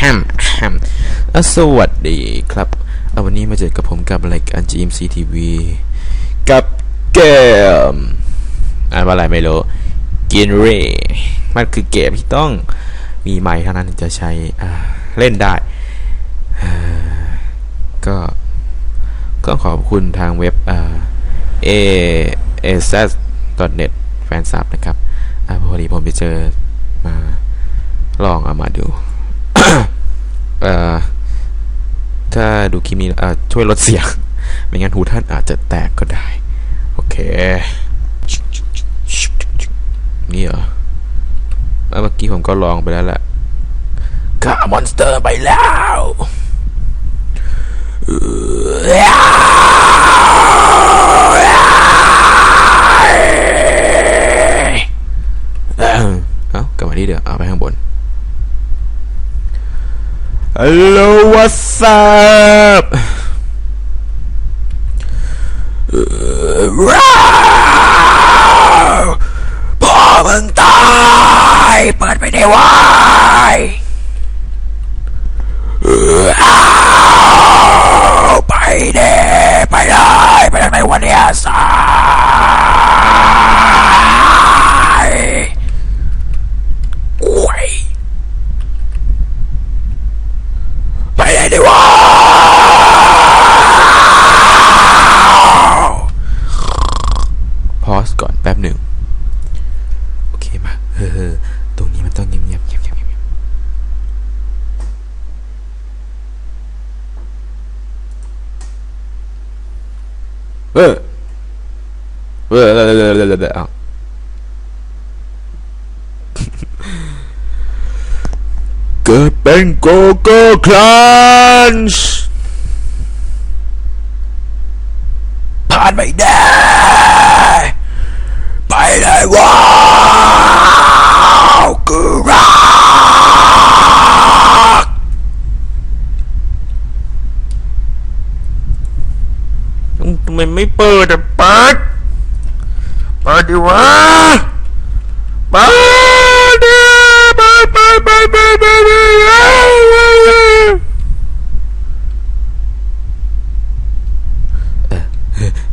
ฮมแฮมสวัสดีครับเอาวันนี้มาเจอกับผมกับรายการ GMC TV กับเกมอ่านว่าอะไรไม่รู้กินเรมันคือเกมที่ต้องมีไมค์เท่านั้นถึงจะใช้เล่นได้ ก็ก็ขอบคุณทางเว็บอ่า a a s s net แฟนซับนะครับอพอดีผมไปเจอมาลองเอามาดู เอ่อ ถ้าดูคลิปนี้ช่วยลดเสียง ไม่งั้นหูท่านอาจจะแตกก็ได้ โอเค นี่เหรอเอ้าเมื่อกี้ผมก็ลองไปแล้วแหละฆ่ามอนสเตอร์ไปแล้ว Hello what's up? เดีวะพอสก่อนแป๊บหนึ่ง โอเคมาเฮ้อตรงนี้มันต้องเงียบเงียบเงียบเงียบเงียบเออเออเออเออเออเออ เกิดเป็นโกโก้คลันช์ผ่านไม่ได้ ไปเลยว้าวกูรักทำไมไม่เปิดอะเปิดเปิดดิวะไปดิไปไปไปไปไปไป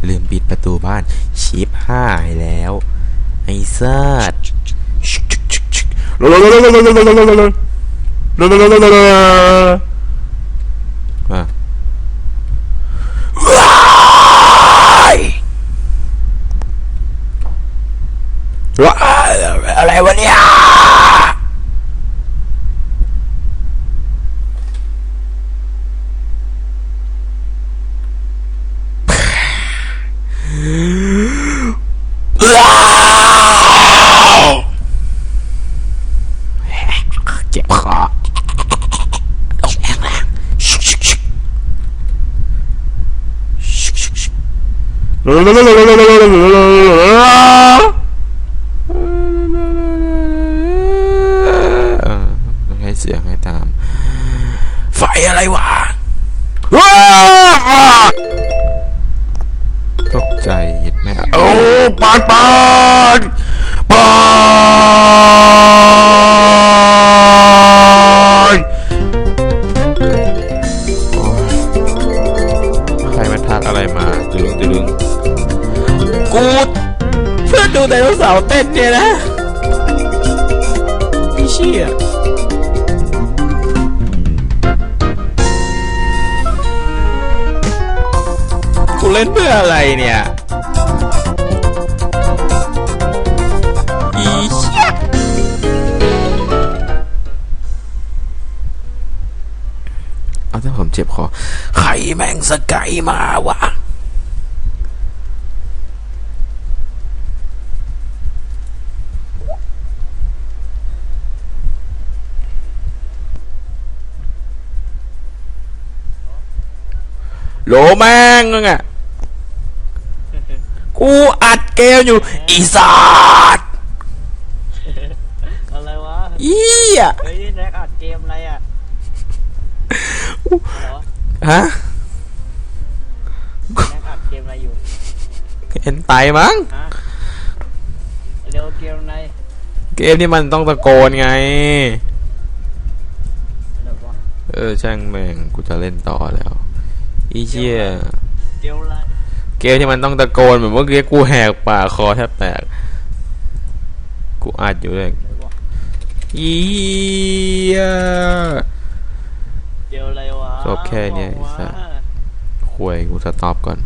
ลืมปิดประตูบ้าน ชิปหายแล้ว ไอ้ สัตว์อะว้ายว้ายอะไรวะเนี่ยว้าวเจ็บคอต้องแรงแรงชิกชิกชิกชิกชิกชิกเออต้อง ให้เสียงให้ตาม ไฟอะไรวะตกใจเห็นไหมโอ้ปานปานปานใครมาทักอะไรมาตึงตึง กูเพื่อดูไดโนเสาร์เต้นเนี่ยนะไอ้เชี่ยกูเล่นเพื่ออะไรเนี่ยอีเชี่ยเอาถ้าผมเจ็บคอ ใครแม่งสกายมาวะ โหลแม่งนึงอะกูอัดเกมอยู่ อีสัตว์อะไรวะอีอะเฮ้ยนี่แน็กอัดเกมอะไรอะเหรอฮะแน็กอัดเกมอะไรอยู่เห็นไตมั้งฮะเร็วเกมอะไรเกมนี่มันต้องตะโกนไงเดี๋ยววะอช่างแม่งกูจะเล่นต่อแล้ว อีเชี่ยเกมอะไรเกมที่มันต้องตะโกนแบบเมื่อกี้กูแหกปากคอแทบแตก กูอัดอยู่เลยไหนวะอียเกมอะไรวะจบแค่เนี้ยไอ้สัสห่วยกูสต็อปก่อน